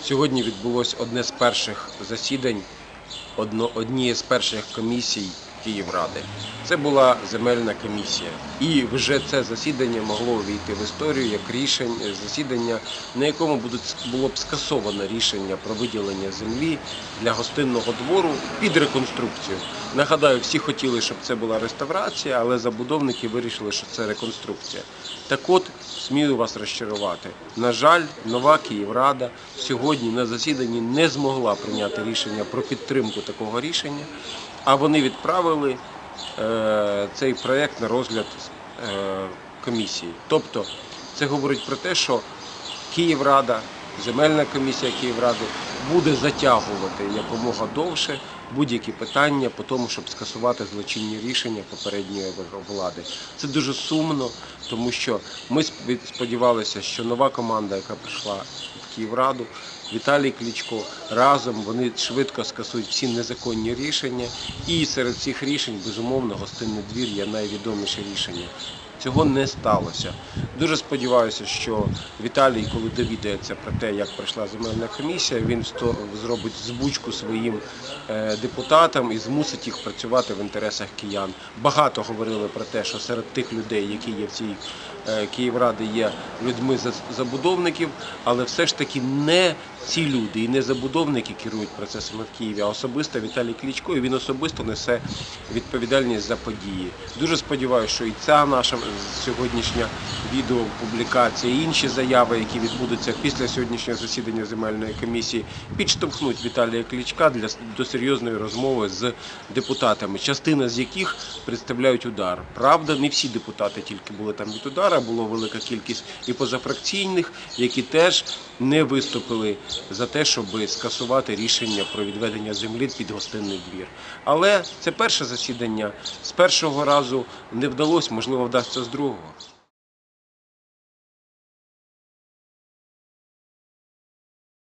Сьогодні відбулось одне з перших засідань однієї з перших комісій Київради. Це була земельна комісія. І вже це засідання могло увійти в історію як рішення засідання, на якому було б скасовано рішення про виділення землі для гостинного двору під реконструкцію. Нагадаю, всі хотіли, щоб це була реставрація, але забудовники вирішили, що це реконструкція. Так от, смію вас розчарувати. На жаль, нова Київрада сьогодні на засіданні не змогла прийняти рішення про підтримку такого рішення, а вони відправили е, цей проєкт на розгляд е, комісії. Тобто, це говорить про те, що Київрада, земельна комісія Київради буде затягувати якомога довше будь-які питання по тому, щоб скасувати злочинні рішення попередньої влади. Це дуже сумно, тому що ми сподівалися, що нова команда, яка прийшла в Київраду, Віталій Кличко, разом вони швидко скасують всі незаконні рішення. І серед цих рішень, безумовно, гостинний двір є найвідоміше рішення. Цього не сталося. Дуже сподіваюся, що Віталій, коли довідається про те, як пройшла земельна комісія, він зробить збучку своїм е, депутатам і змусить їх працювати в інтересах киян. Багато говорили про те, що серед тих людей, які є в цій е, Київраді, є людьми за- забудовників, але все ж таки не ці люди і не забудовники керують процесами в Києві, а особисто Віталій Кличко, і він особисто несе відповідальність за події. Дуже сподіваюся, що і ця наша сьогоднішня відеопублікація, і інші заяви, які відбудуться після сьогоднішнього засідання земельної комісії, підштовхнуть Віталія Кличка для до серйозної розмови з депутатами, частина з яких представляють удар. Правда, не всі депутати тільки були там від удара, було велика кількість і позафракційних, які теж не виступили за те, щоб скасувати рішення про відведення землі під гостинний двір. Але це перше засідання з першого разу не вдалося, можливо, вдасться з другого.